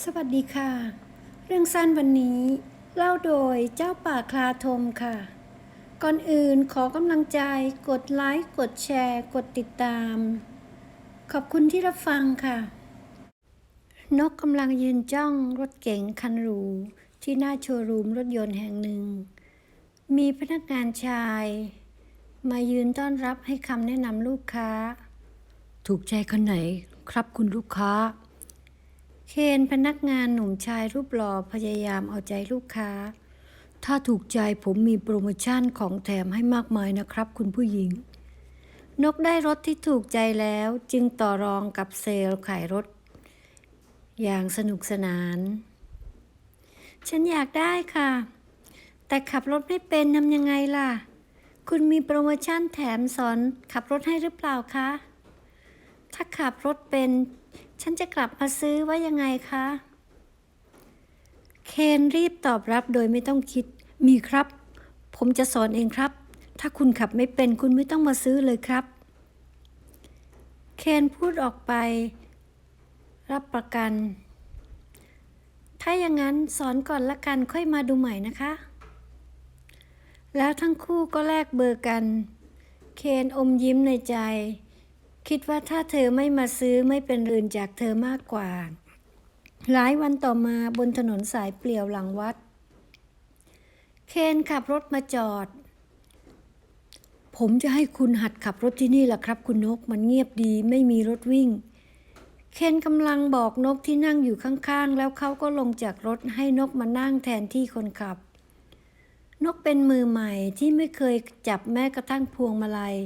สวัสดีค่ะ เรื่องสั้นวันนี้ เล่าโดยเจ้าป่าคลาทมค่ะ ก่อนอื่นขอกำลังใจกดไลค์กดแชร์ กดติดตาม ขอบคุณที่รับฟังค่ะ นกกำลังยืนจ้องรถเก๋งคันหรูที่หน้าโชว์รูมรถยนต์แห่งหนึ่ง มีพนักงานชาย มายืนต้อนรับให้คำแนะนำลูกค้า ถูกใจคนไหนครับคุณลูกค้า เคนพนักงานหนุ่มชายรูปหล่อพยายามเอาใจลูกค้า ถ้าถูกใจผมมีโปรโมชั่นของแถมให้มากมายนะครับคุณผู้หญิง นกได้รถที่ถูกใจแล้วจึงต่อรองกับเซลล์ขายรถ อย่างสนุกสนาน ฉันอยากได้ค่ะ แต่ขับรถไม่เป็นทำยังไงล่ะ คุณมีโปรโมชั่นแถมสอนขับรถให้หรือเปล่าคะ ถ้าขับรถเป็น ฉันจะกลับมาซื้อว่ายังไงคะ เคนรีบตอบรับโดยไม่ต้องคิด มีครับ ผมจะสอนเองครับ ถ้าคุณขับไม่เป็นคุณไม่ต้องมาซื้อเลยครับ เคนพูดออกไป รับประกัน ถ้าอย่างนั้นสอนก่อนละกันค่อยมาดูใหม่นะคะ แล้วทั้งคู่ก็แลกเบอร์กัน เคนอมยิ้มในใจ คิดว่าถ้าเธอไม่มาซื้อไม่เป็นอื่นจากเธอมากกว่า หลายวันต่อมาบนถนนสายเปลี่ยวหลังวัด เคนขับรถมาจอด ผมจะให้คุณหัดขับรถที่นี่แหละครับ คุณนกมันเงียบดีไม่มีรถวิ่ง เคนกำลังบอกนกที่นั่งอยู่ข้างๆ แล้วเขาก็ลงจากรถให้นกมานั่งแทนที่คนขับ นกเป็นมือใหม่ที่ไม่เคยจับแม้กระทั่งพวงมาลัย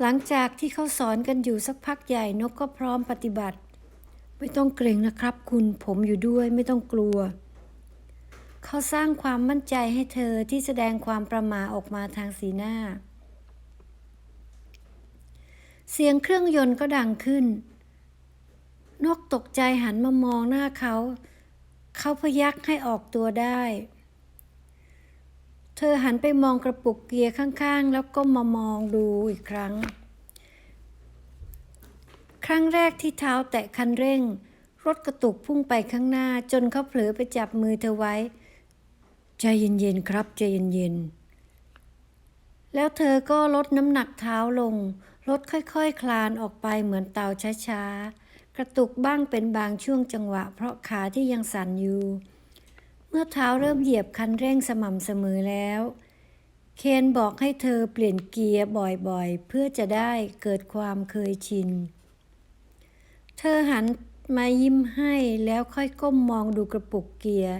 หลังจากที่เขาสอนกันอยู่สักพักใหญ่นกก็พร้อมปฏิบัติ ไม่ต้องเกรงนะครับ คุณผมอยู่ด้วยไม่ต้องกลัว เขาสร้างความมั่นใจให้เธอที่แสดงความประมาออกมาทางสีหน้า เสียงเครื่องยนต์ก็ดังขึ้น นกตกใจหันมามองหน้าเขา เขาพยักให้ออกตัวได้ เธอหันไปมองกระปุกเกียร์ข้างๆ แล้วก็มามองดูอีกครั้ง ครั้งแรกที่เท้าแตะคันเร่ง รถกระตุกพุ่งไปข้างหน้าจนเขาเผลอไปจับมือเธอไว้ ใจเย็นๆครับใจเย็นๆ แล้วเธอก็ลดน้ำหนักเท้าลง รถค่อยๆคคลานออกไปเหมือนเต่าช้าๆ กระตุกบ้างเป็นบางช่วงจังหวะ เพราะขาที่ยังสั่นอยู่ เมื่อเท้าเริ่มเหยียบคันเร่งสม่ำเสมอแล้ว เคนบอกให้เธอเปลี่ยนเกียร์บ่อยๆ เพื่อจะได้เกิดความเคยชิน เธอหันมายิ้มให้แล้วค่อยก้มมองดูกระปุกเกียร์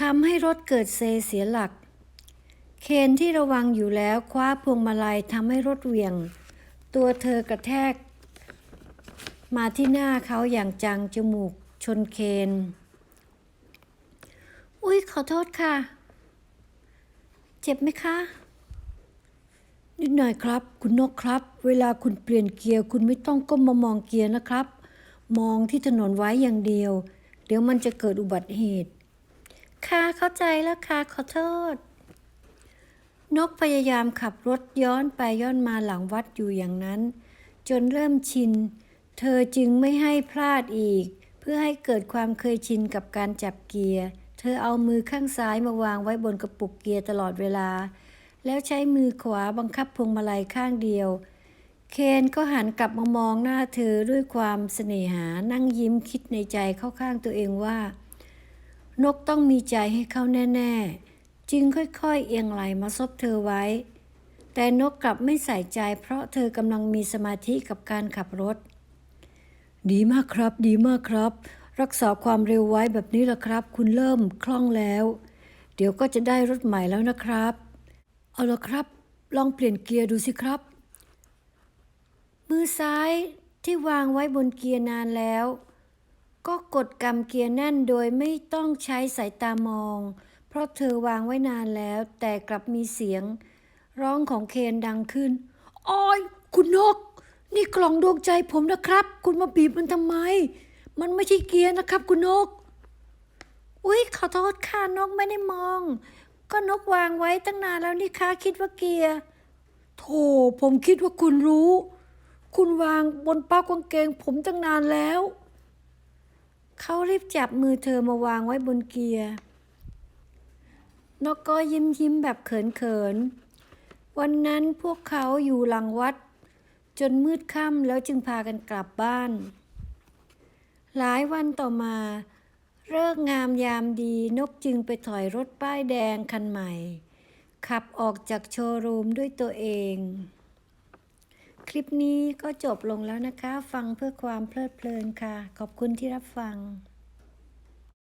ทำให้รถเกิดเซเสียหลัก เคนที่ระวังอยู่แล้วคว้าพวงมาลัยทำให้รถเหวี่ยง ตัวเธอกระแทก มาที่หน้าเขาอย่างจังจมูกชนเคน อุ้ยขอโทษค่ะ เจ็บไหมคะ นิดหน่อยครับ คุณนกครับ เวลาคุณเปลี่ยนเกียร์ คุณไม่ต้องก้มมามองเกียร์นะครับ มองที่ถนนไว้อย่างเดียว เดี๋ยวมันจะเกิดอุบัติเหตุ ค่ะเข้าใจแล้วค่ะ ขอโทษ นกพยายามขับรถย้อนไปย้อนมาหลังวัดอยู่อย่างนั้น จนเริ่มชิน เธอจึงไม่ให้พลาดอีก เพื่อให้เกิดความเคยชินกับการจับเกียร์ เธอเอามือข้างซ้ายมาวางไว้บนกระปุกเกียร์ตลอดเวลา แล้วใช้มือขวาบังคับพวงมาลัยข้างเดียว เคนก็หันกลับมามองหน้าเธอด้วยความเสน่หานั่งยิ้มคิดในใจเข้าข้างตัวเองว่า นกต้องมีใจให้เขาแน่ ๆ จึงค่อยๆ เอียงไหลมาซบเธอไว้ แต่นกกลับไม่ใส่ใจ เพราะเธอกำลังมีสมาธิกับการขับรถ ดีมากครับ ดีมากครับ รักษาความเร็วไว้แบบนี้ละครับ คุณเริ่มคล่องแล้ว เดี๋ยวก็จะได้รถใหม่แล้วนะครับ เอาละครับ ลองเปลี่ยนเกียร์ดูสิครับ มือซ้ายที่วางไว้บนเกียร์นานแล้ว ก็กดกำเกียร์แน่นโดยไม่ต้องใช้สายตามอง เพราะเธอวางไว้นานแล้ว แต่กลับมีเสียง ร้องของเคนดังขึ้นอ้อย คุณนก นี่กล่องดวงใจผมนะครับ คุณมาบีบมันทำไม มันไม่ใช่เกียร์นะครับ คุณนก อุ๊ยขอโทษค่ะนกไม่ได้มอง ก็นกวางไว้ตั้งนานแล้วนี่คะคิดว่าเกียร์โธ่ผมคิดว่าคุณรู้ คุณวางบนเป้ากางเกง ผมตั้งนานแล้ว เขารีบจับมือเธอมาวางไว้บนเกียร์นกก็ยิ้มยิ้มแบบเขินๆวันนั้นพวกเขาอยู่หลังวัด จนมืดค่ำแล้วจึงพากันกลับบ้าน หลายวันต่อมาเลิกงามยามดีนกจึงไปถอยรถป้ายแดงคันใหม่ ขับออกจากโชว์รูมด้วยตัวเอง คลิปนี้ก็จบลงแล้วนะคะ ฟังเพื่อความเพลิดเพลินค่ะ ขอบคุณที่รับฟัง